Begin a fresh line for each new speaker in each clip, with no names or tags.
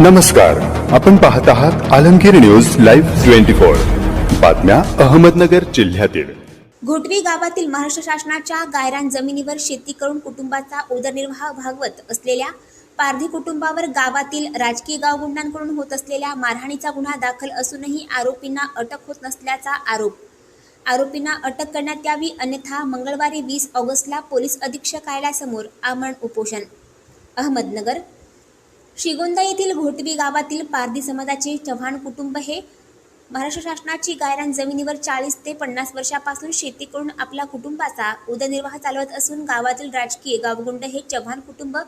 नमस्कार. आपण पाहत आहात Alamgir news live twenty four. बातम्या अहमदनगर जिल्ह्यातील.
घोटवी गावातील महाराष्ट्र शासनाच्या गायरान जमिनीवर शेती करून कुटुंबाचा उदरनिर्वाह भागवत असलेल्या पारधी कुटुंबावर गावातील राजकीय गावगुंडांकडून होत असलेल्या मारहाणीचा गुन्हा दाखल असूनही आरोपींना अटक होत नसल्याचा आरोप. आरोपींना अटक करण्यात यावी अन्यथा मंगळवारी वीस ऑगस्टला पोलीस अधीक्षक कार्यालयासमोर आमरण उपोषण. अहमदनगर श्रीगोंदा येथील घोटवी गावातील पारधी समाजाचे चव्हाण कुटुंब हे महाराष्ट्र शासनाची गायरान जमिनीवर चाळीस ते पन्नास वर्षापासून शेती करून आपल्या कुटुंबाचा उदरनिर्वाह चालवत असून गावातील राजकीय गावगुंड हे चव्हाण कुटुंब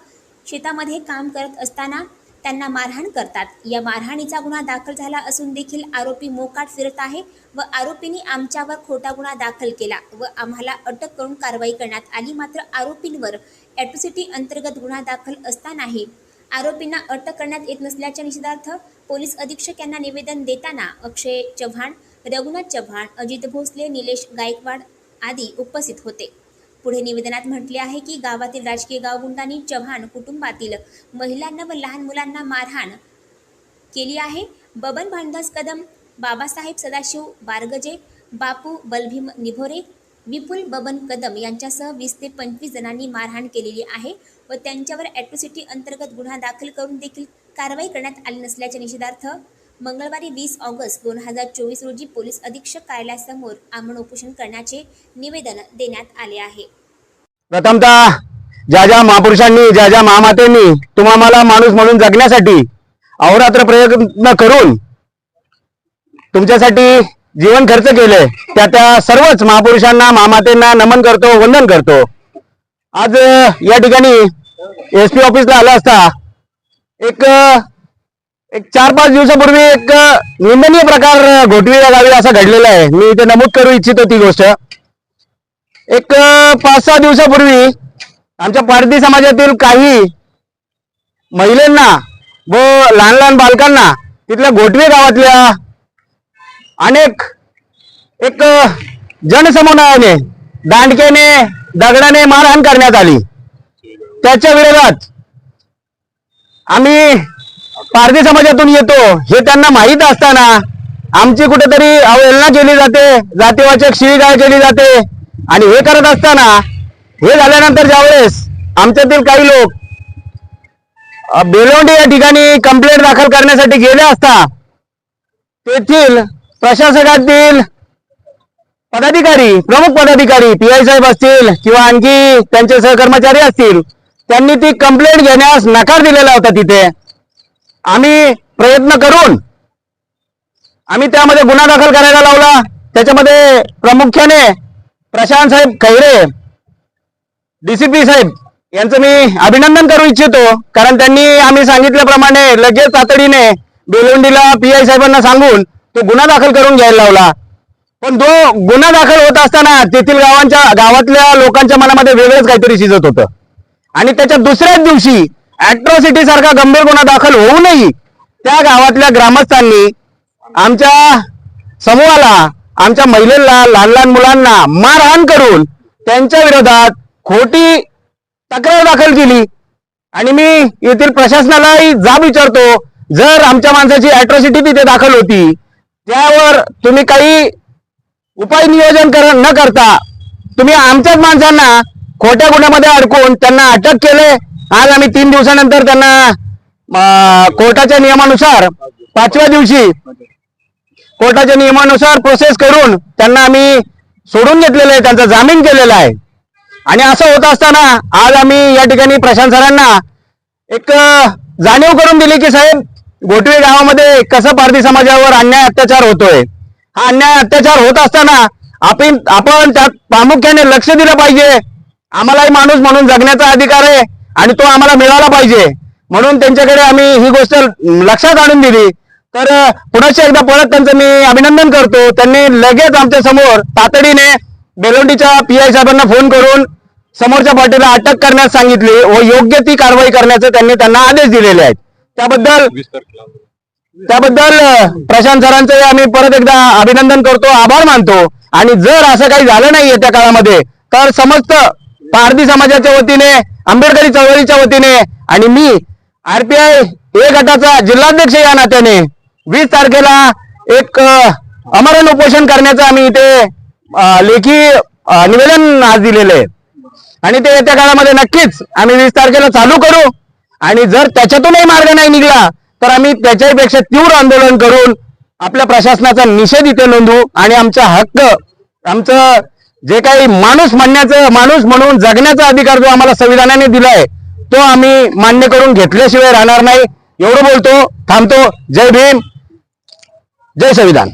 शेतामध्ये काम करत असताना त्यांना मारहाण करतात. या मारहाणीचा गुन्हा दाखल झाला असून देखील आरोपी मोकाट फिरत आहे व आरोपींनी आमच्यावर खोटा गुन्हा दाखल केला व आम्हाला अटक करून कारवाई करण्यात आली. मात्र आरोपींवर ॲट्रोसिटी अंतर्गत गुन्हा दाखल असतानाही आरोपींना अटक करण्यात येत नसल्याच्या निषेधार्थ पोलीस अधीक्षक यांना निवेदन देताना अक्षय चव्हाण रघुनाथ चव्हाण अजित भोसले निलेश गायकवाड आदी उपस्थित होते. पुढे निवेदनात म्हटले आहे की गावातील राजकीय गावगुंडांनी चव्हाण कुटुंबातील महिलांना व लहान मुलांना मारहाण केली आहे. बबन भांडस कदम बाबासाहेब सदाशिव बारगजे बापू बलभीम निभोरे विपुल बबन कदम यांच्यासह वीस ते पंचवीस जणांनी मारहाण केलेली आहे व त्यांच्यावर ॲट्रोसिटी अंतर्गत गुन्हा दाखल करून देखील कारवाई करण्यात आली नसल्याच्या निषेधार्थ मंगळवारी वीस ऑगस्ट दोन हजार चोवीस रोजी पोलीस अधीक्षक कार्यालयासमोर आमरण उपोषण करण्याचे निवेदन देण्यात आले आहे.
प्रथमतः ज्या ज्या महापुरुषांनी ज्या ज्या महामातेंनी तुम्हाला माणूस म्हणून जगण्यासाठी अहोरात्र प्रयत्न करून तुमच्यासाठी जीवन खर्च केले त्या त्या सर्वच महापुरुषांना मामातेंना नमन करतो वंदन करतो. आज या ठिकाणी एस पी ऑफिसला आला असता. एक एक चार पाच दिवसापूर्वी एक निंदनीय प्रकार घोटवी या गावी असा घडलेला आहे. मी इथे नमूद करू इच्छितो ती गोष्ट. एक पाच सहा दिवसापूर्वी आमच्या पारधी समाजातील काही महिलांना व लहान लहान बालकांना तिथल्या घोटवे गावातल्या अनेक एक जनसमुदायाने दांडकेने दगडाने मारहाण करण्यात आली. त्याच्या विरोधात आम्ही पारधी समाजातून येतो हे त्यांना माहीत असताना आमची कुठेतरी अवहेलना केली जाते जातीवाचक शिवीगाळ केली जाते. आणि हे करत असताना हे झाल्यानंतर ज्यावेळेस आमच्यातील काही लोक बेलोंडी या ठिकाणी कंप्लेंट दाखल करण्यासाठी गेले असता तेथील प्रशासकातील पदाधिकारी प्रमुख पदाधिकारी पी आय साहेब असतील किंवा आणखी त्यांचे सहकर्मचारी असतील त्यांनी ती कंप्लेंट घेण्यास नकार दिलेला होता तिथे. आम्ही प्रयत्न करून आम्ही त्यामध्ये गुन्हा दाखल करायला लावला. त्याच्यामध्ये प्रामुख्याने प्रशांत साहेब खैरे डीसीपी साहेब यांचं मी अभिनंदन करू इच्छितो. कारण त्यांनी आम्ही सांगितल्याप्रमाणे लगेच तातडीने बेलोंडीला पी आय साहेबांना सांगून तो गुन्हा दाखल करून घ्यायला लावला. पण तो गुन्हा दाखल होत असताना तेथील गावांच्या गावातल्या लोकांच्या मनामध्ये वेगळंच काहीतरी शिजत होतं. आणि त्याच्या दुसऱ्याच दिवशी अॅट्रॉसिटी सारखा गंभीर गुन्हा दाखल होऊनही त्या गावातल्या ग्रामस्थांनी आमच्या समूहाला आमच्या महिलेला लहान लहान मुलांना मारहाण करून त्यांच्या विरोधात खोटी तक्रार दाखल केली. आणि मी येथील प्रशासनालाही जाब विचारतो जर आमच्या माणसाची अॅट्रॉसिटी तिथे दाखल होती त्यावर तुम्ही काही उपाय नियोजन कर न करता तुम्ही आमच्याच माणसांना खोट्या गुन्ह्यामध्ये अडकून त्यांना अटक केले. आज आम्ही तीन दिवसानंतर त्यांना कोर्टाच्या नियमानुसार पाचव्या दिवशी कोर्टाच्या नियमानुसार प्रोसेस करून त्यांना आम्ही सोडून घेतलेलं आहे त्यांचा जामीन केलेला आहे. आणि असं होत असताना आज आम्ही या ठिकाणी प्रशांत सरांना एक जाणीव करून दिली की साहेब घोटवे गावामध्ये कसं पारधी समाजावर अन्याय अत्याचार होतोय? हा अन्याय अत्याचार होत असताना आपण आपण त्यात प्रामुख्याने लक्ष दिलं पाहिजे. आम्हालाही माणूस म्हणून जगण्याचा अधिकार आहे आणि तो आम्हाला मिळाला पाहिजे. म्हणून त्यांच्याकडे आम्ही ही गोष्ट लक्षात आणून दिली. तर अं, पुनश्च एकदा परत त्यांचं मी अभिनंदन करतो. त्यांनी लगेच आमच्यासमोर तातडीने बेलोंडीच्या पी आय साहेबांना फोन करून समोरच्या पार्टीला अटक करण्यास सांगितली व योग्य ती कारवाई करण्याचे त्यांनी त्यांना आदेश दिलेले आहेत. त्याबद्दल त्याबद्दल प्रशांत सरांचे आम्ही परत एकदा अभिनंदन करतो आभार मानतो. आणि जर असं काही झालं नाही येत्या काळामध्ये तर समस्त पारधी समाजाच्या वतीने आंबेडकरी चळवळीच्या वतीने आणि मी आरपीआय ए गटाचा जिल्हाध्यक्ष या नात्याने वीस तारखेला एक अमरण उपोषण करण्याचं आम्ही इथे लेखी निवेदन आज दिलेले आणि ते येत्या काळामध्ये नक्कीच आम्ही वीस तारखेला चालू करू. आणि जर त्याच्यातूनही मार्ग नाही निघला तर आम्ही त्याच्याही पेक्षा तीव्र आंदोलन करून आपल्या प्रशासनाचा निषेध इथे नोंदवू आणि आमचा हक्क आमचं जे काही माणूस म्हणण्याचं माणूस म्हणून जगण्याचा अधिकार जो आम्हाला संविधानाने दिलाय तो आम्ही मान्य करून घेतल्याशिवाय राहणार नाही. एवढं बोलतो थांबतो. जय भीम. जय संविधान.